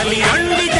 కదలి రండి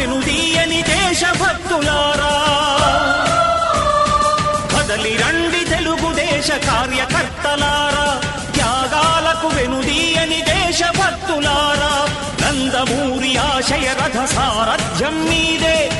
వినుదీయని దేశభక్తులారా. కదలి రండి తెలుగుదేశ కార్యకర్తలారా. త్యాగాలకు వెనుదీయని దేశభక్తులారా. నందమూరి ఆశయ రథ సారథ్యం మీదే.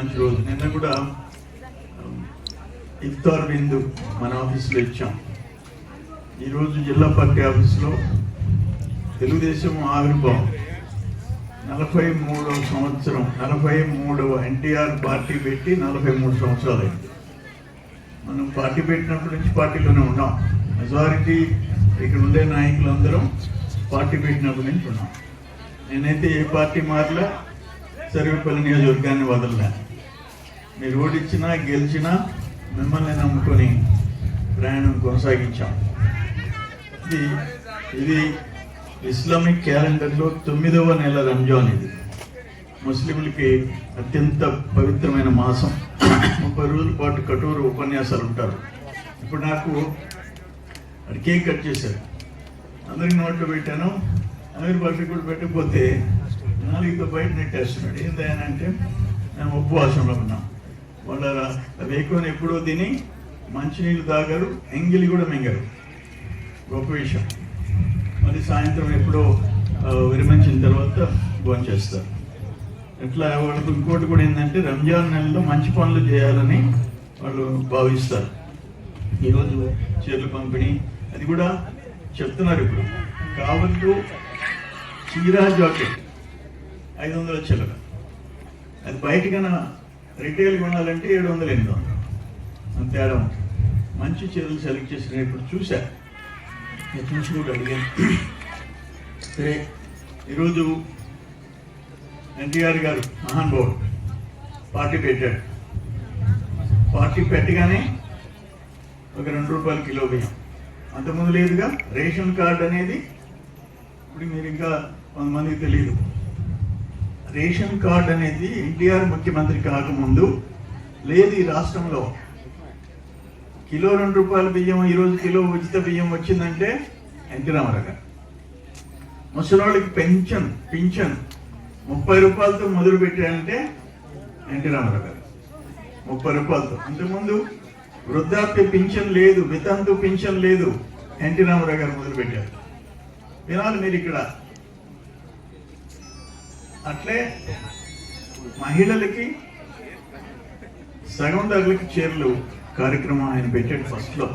మంచి రోజు. నిన్న కూడా ఇఫ్తార్ బిందు మన ఆఫీస్లో ఇచ్చాం. ఈరోజు జిల్లా పార్టీ ఆఫీస్లో తెలుగుదేశం ఆవిర్భావం. నలభై మూడవ సంవత్సరం నలభై మూడవ ఎన్టీఆర్ పార్టీ పెట్టి నలభై మూడు సంవత్సరాలు అయింది మనం పార్టీ పెట్టినప్పటి నుంచి పార్టీలోనే ఉన్నాం. మెజారిటీ ఇక్కడ ఉండే నాయకులందరం పార్టీ పెట్టినప్పటి నుంచి ఉన్నాం. నేనైతే ఏ పార్టీ మారలా సర్వేపల్లి నియోజకవర్గాన్ని వదలలే మీరు ఓడిచ్చినా గెలిచినా మిమ్మల్ని నమ్ముకొని ప్రయాణం కొనసాగించాం. ఇది ఇది ఇస్లామిక్ క్యాలెండర్లో తొమ్మిదవ నెల రంజాన్ ఇది. ముస్లింలకి అత్యంత పవిత్రమైన మాసం. ముప్పై రోజుల పాటు కఠోర ఉపన్యాసాలు ఉంటారు. ఇప్పుడు నాకు అది కేక్ కట్ చేశారు. అందరికి నోట్లో పెట్టాను. అమీర్ బాష కూడా పెట్టకపోతే నాలుగుతో బయట నెట్టేస్తున్నాడు. ఏంటంటే మేము ఉపవాసంలో ఉన్నాం. వాళ్ళ వేకుని ఎప్పుడో తిని మంచినీళ్ళు తాగరు ఎంగిలి కూడా మింగరు. గొప్ప విషయం. మరి సాయంత్రం ఎప్పుడో విరమించిన తర్వాత భోంచేస్తారు ఎట్లా వాళ్ళకు ఇంకోటి కూడా ఏంటంటే రంజాన్ నెలలో మంచి పనులు చేయాలని వాళ్ళు భావిస్తారు. ఈరోజు చీరలు పంపిణీ అది కూడా చెప్తున్నారు ఇప్పుడు. కావద్దు చీరా జాకెట్ ఐదు వందల చిల్లర. అది బయటకైనా రిటైల్ కొనాలంటే ఏడు వందలు ఎనిమిది వందలు. అంత తేడా ఉంటుంది మంచి చీరలు సెలెక్ట్ చేసిన ఇప్పుడు చూశా. నేను చూసి కూడా అడిగాను. సరే ఈరోజు ఎన్టీఆర్ గారు మహానుభావుడు పార్టీ పెట్టాడు. పార్టీ పెట్టగానే ఒక రెండు రూపాయలు కిలో బియ్యం. అంతకుముందు లేదుగా రేషన్ కార్డు అనేది ఇప్పుడు మీరు ఇంకా కొంతమందికి తెలియదు. రేషన్ కార్డు అనేది ఎన్టీఆర్ ముఖ్యమంత్రి కాకముందు లేదు ఈ రాష్ట్రంలో. కిలో రెండు రూపాయల బియ్యం ఈరోజు కిలో ఉచిత బియ్యం వచ్చిందంటే ఎన్టీ రామారావు గారు. పెన్షన్ పింఛన్ ముప్పై రూపాయలతో మొదలు పెట్టారంటే ఎన్టీ రామారావు గారు. ముప్పై రూపాయలతో. అంతకుముందు వృద్ధాప్య పింఛన్ లేదు వితంతు పింఛన్ లేదు ఎన్టీ రామారావు గారు మొదలు పెట్టారు. వినాలి మీరు ఇక్కడ. అట్లే మహిళలకి సగం ధరలకి చీరలు కార్యక్రమం ఆయన పెట్టాడు ఫస్ట్లో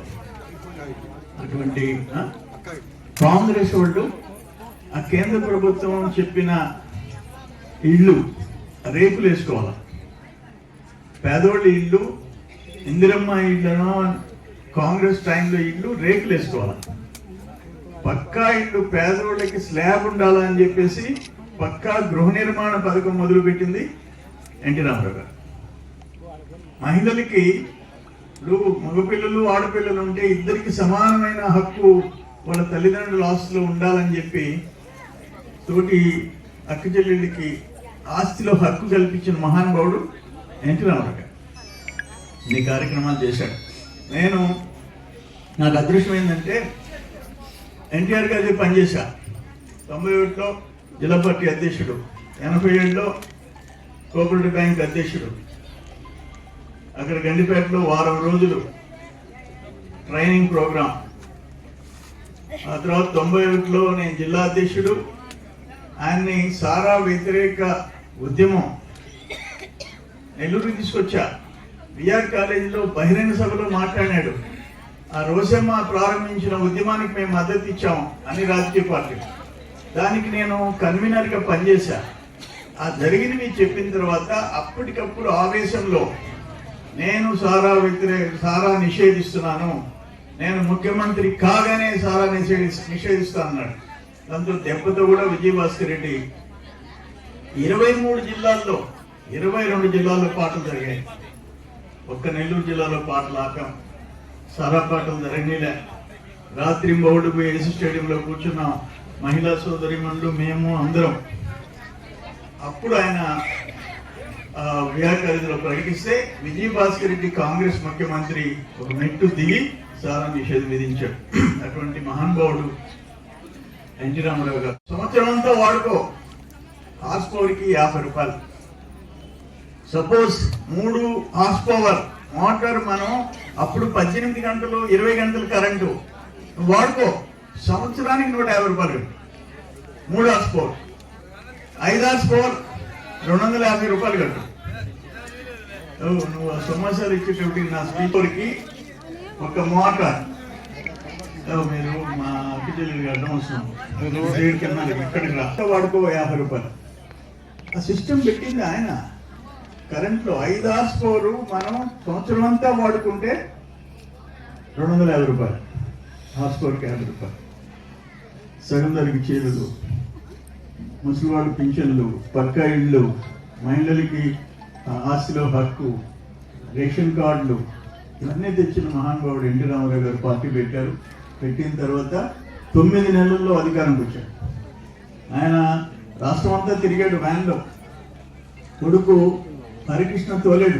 అటువంటి కాంగ్రెస్ వాళ్ళు ఆ కేంద్ర ప్రభుత్వం చెప్పిన ఇళ్ళు రేపులు వేసుకోవాలి? పేదోళ్ళ ఇల్లు ఇందిరమ్మ ఇళ్ళను కాంగ్రెస్ టైంలో ఇల్లు రేకులు వేసుకోవాలి? పక్కా ఇల్లు పేదవాళ్ళకి స్లాబ్ ఉండాలని చెప్పేసి పక్కా గృహ నిర్మాణ పథకం మొదలుపెట్టింది ఎన్టీ రామారావు గారు. మహిళలకి ఇప్పుడు మగపిల్లలు ఆడపిల్లలు ఉంటే ఇద్దరికి సమానమైన హక్కు వాళ్ళ తల్లిదండ్రుల ఆస్తిలో ఉండాలని చెప్పి తోటి అక్క చెల్లెళ్ళకి ఆస్తిలో హక్కు కల్పించిన మహానుభావుడు ఎన్టీ రామారావు గారు. ఈ కార్యక్రమాలు చేశాడు. నేను నాకు అదృష్టం ఏంటంటే ఎన్టీఆర్ గారి పనిచేశా. తొంభై ఒకటిలో జిల్లా పార్టీ అధ్యక్షుడు. ఎనభై ఏడులో కోఆపరేటివ్ బ్యాంక్ అధ్యక్షుడు. అక్కడ గండిపేటలో వారం రోజులు ట్రైనింగ్ ప్రోగ్రాం. ఆ తర్వాత తొంభై ఒకటిలో నేను జిల్లా అధ్యక్షుడు. ఆయన్ని సారా వ్యతిరేక ఉద్యమం నెల్లూరు తీసుకొచ్చా. బిఆర్ కాలేజీలో బహిరంగ సభలో మాట్లాడాడు. ఆ రోజమ్మ ప్రారంభించిన ఉద్యమానికి మేము మద్దతు ఇచ్చాం అని రాజకీయ పార్టీలు దానికి నేను కన్వీనర్గా పనిచేశా. ఆ జరిగినవి చెప్పిన తర్వాత అప్పటికప్పుడు ఆవేశంలో నేను సారా వ్యతిరేక సారా నిషేధిస్తున్నాను. నేను ముఖ్యమంత్రి కాగానే సారా నిషేధి నిషేధిస్తా అన్నాడు. దాంతో దెబ్బతో కూడా విజయభాస్కర్ రెడ్డి ఇరవై మూడు జిల్లాల్లో ఇరవై రెండు జిల్లాల్లో పాటలు జరిగాయి. ఒక్క నెల్లూరు జిల్లాలో పాటలు ఆపాం. సారా పాటలు జరగనీలే. రాత్రి బౌడు పోయి ఏసీ స్టేడియంలో కూర్చున్నాం. మహిళా సోదరిమణులు మేము అందరం. అప్పుడు ఆయన ఆ, వ్యాఖ్యలో ప్రకటిస్తే విజయభాస్కర్ రెడ్డి కాంగ్రెస్ ముఖ్యమంత్రి ఒక మెట్టు దిగి సారా నిషేధం విధించాడు. అటువంటి మహానుభావుడు ఎన్టీ రామారావు గారు. సంవత్సరం అంతా వాడుకో. హార్స్ పవర్కి యాభై రూపాయలు. సపోజ్ మూడు హార్స్ పవర్ మోటార్ మనం అప్పుడు పద్దెనిమిది గంటలు ఇరవై గంటలు కరెంటు. వాడుకో. సంవత్సరానికి నూట యాభై రూపాయలు. మూడు పవర్ ఐదు పవర్ రెండు వందల యాభై రూపాయలు కట్టు. నువ్వు సమాచారం ఇచ్చేటప్పుడు నా స్పీకర్కి ఒక మోటార్ మీరు మా అక్కచెల్లి అడ్డం వస్తున్నాం ఇక్కడికి రా. వాడుకో యాభై రూపాయలు. ఆ సిస్టమ్ పెట్టింది ఆయన. కరెంట్లో ఐదు పవర్ మనం సంవత్సరం అంతా వాడుకుంటే రెండు వందల యాభై రూపాయలు. పవర్కి యాభై రూపాయలు. సగం ధరకి చీరలు ముసలివాడు పింఛన్లు పక్కా ఇళ్ళు మహిళలకి ఆస్తిలో హక్కు రేషన్ కార్డులు ఇవన్నీ తెచ్చిన మహానుభావుడు ఎన్టీ రామారావు గారు పార్టీ పెట్టారు. పెట్టిన తర్వాత తొమ్మిది నెలల్లో అధికారంకి వచ్చాడు. ఆయన రాష్ట్రం అంతా తిరిగాడు వ్యాన్లో. కొడుకు హరికృష్ణ తోలేడు.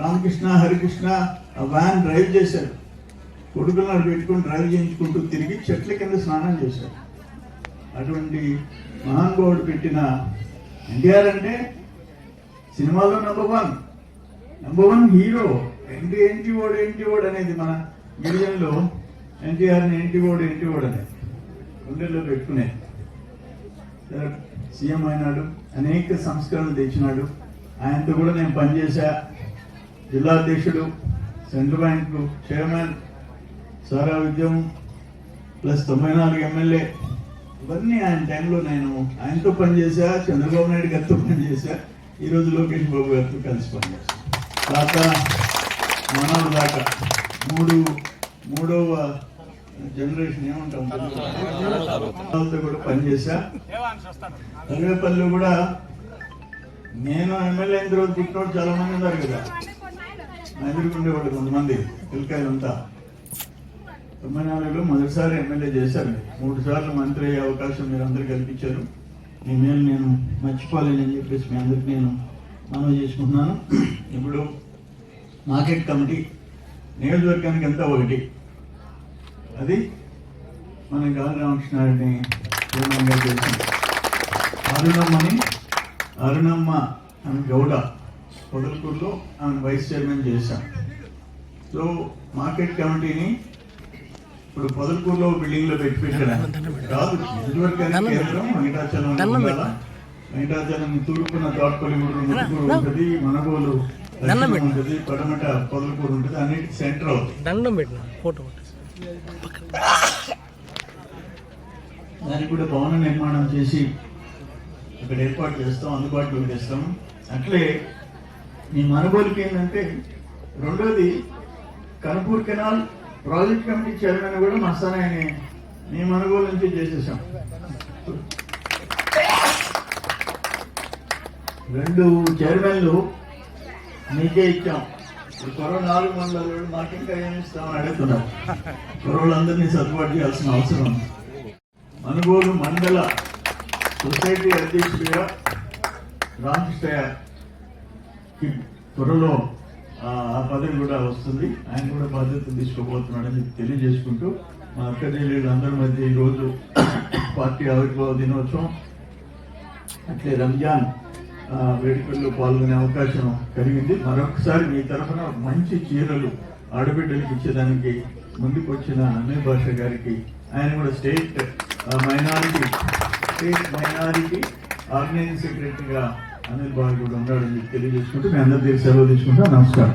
రామకృష్ణ హరికృష్ణ ఆ వ్యాన్ డ్రైవ్ చేశాడు. కొడుకులను పెట్టుకొని డ్రైవ్ చేయించుకుంటూ తిరిగి చెట్ల కింద స్నానం చేశారు. అటువంటి మహానుభావుడు పెట్టిన ఎన్టీఆర్ అంటే సినిమాలో number one number one hero ఏంటి ఏంటి ఓడు ఏంటి ఓడు అనేది మన గిరిజనులు ఎన్టీఆర్ని ఏంటి ఓడు ఏంటి ఓడు అనేది గుండెల్లో పెట్టుకునే సీఎం అయినాడు అనేక సంస్కరణలు తెచ్చినాడు. ఆయనతో కూడా నేను పనిచేశా. జిల్లా అధ్యక్షుడు సెంట్రల్ బ్యాంకు చైర్మన్ సారా ఉద్యమం ప్లస్ తొంభై నాలుగు ఎమ్మెల్యే ఇవన్నీ ఆయన టైంలో నేను ఆయనతో పనిచేశా చంద్రబాబు నాయుడు గారితో పనిచేశా ఈ లోకేష్ బాబు గారితో కలిసి పనిచేశా. తాత మనోడు దాకా మూడు మూడవ జనరేషన్ ఏమంటాం వాళ్ళతో కూడా పనిచేశా. సర్వేపల్లి కూడా నేను ఎమ్మెల్యే అయిన తర్వాత పుట్టినోడు చాలా మంది ఉన్నారు కదా. నా ఎదుర్కొండేవాళ్ళు కొంతమంది పిల్లకాయలు ఉంటా తొంభై నాలుగులో మొదటిసారి ఎమ్మెల్యే చేశారు మూడు సార్లు మంత్రి అయ్యే అవకాశం మీరు అందరు కల్పించారు. మీ మేలు నేను మర్చిపోలేనని చెప్పేసి మీ అందరికి నేను మనవి చేసుకుంటున్నాను. ఇప్పుడు మార్కెట్ కమిటీ నియోజకవర్గానికి ఎంత ఒకటి. అది మన గాలి రామకృష్ణారెడ్డిని చైర్మన్గా చేసింది అరుణమ్మని అరుణమ్మ ఆమె గౌడ పొదలకూరులో ఆమె వైస్ చైర్మన్ చేశాం సో మార్కెట్ కమిటీని ఇప్పుడు పొదలకూరులో బిల్డింగ్లో పెట్టి పెట్టాను కాదు నియోజకవర్గానికి కేంద్రం వెంకటాచలం? వెంకటాచలం తూర్పున తోటపల్లి ముట్టుకూరు ఉంటుంది మనగోలు ఉంటుంది పడమట పొదలకూరు ఉంటుంది అన్నిటి సెంటర్ అవుతుంది. దండం పెట్టిన ఫోటో దానికి కూడా భవన నిర్మాణం చేసి ఇక్కడ ఏర్పాటు చేస్తాం అందుబాటులోకి తెస్తాం అట్లే మీ మనబోలికి ఏంటంటే రెండోది Kanapur canal project committee chairman కూడా మస్తానాయని మీ మనుగోలు నుంచి చేసేసాం. రెండు చైర్మన్లు మీకే ఇచ్చాం. త్వరలో నాలుగు మండలాలు మాకు ఇంకా ఏమి ఇస్తామని అడుగుతున్నారు. త్వరలందరినీ సర్దుబాటు చేయాల్సిన అవసరం ఉంది. మనుగోలు మండల సొసైటీ అధ్యక్షుడిగా రామకృష్ణయ్య త్వరలో ఆ పదవి కూడా వస్తుంది. ఆయన కూడా బాధ్యత తీసుకోబోతున్నాడని తెలియజేసుకుంటూ మా అక్క చెల్లెళ్ళు అందరి మధ్య ఈరోజు పార్టీ ఆవిర్భావ దినోత్సవం అట్లే రంజాన్ వేడుకల్లో పాల్గొనే అవకాశం కలిగింది. మరొకసారి మీ తరఫున మంచి చీరలు ఆడబిడ్డలకు ఇచ్చేదానికి ముందుకు వచ్చిన అన్నయ్య భాష గారికి ఆయన కూడా state minority state minority organizing సెక్రటరీగా అనిల్ బాబు కూడా ఉన్నాడు మీకు తెలియజేసుకుంటూ మీ అందరి దగ్గర సెలవు తీసుకుంటా నమస్కారం.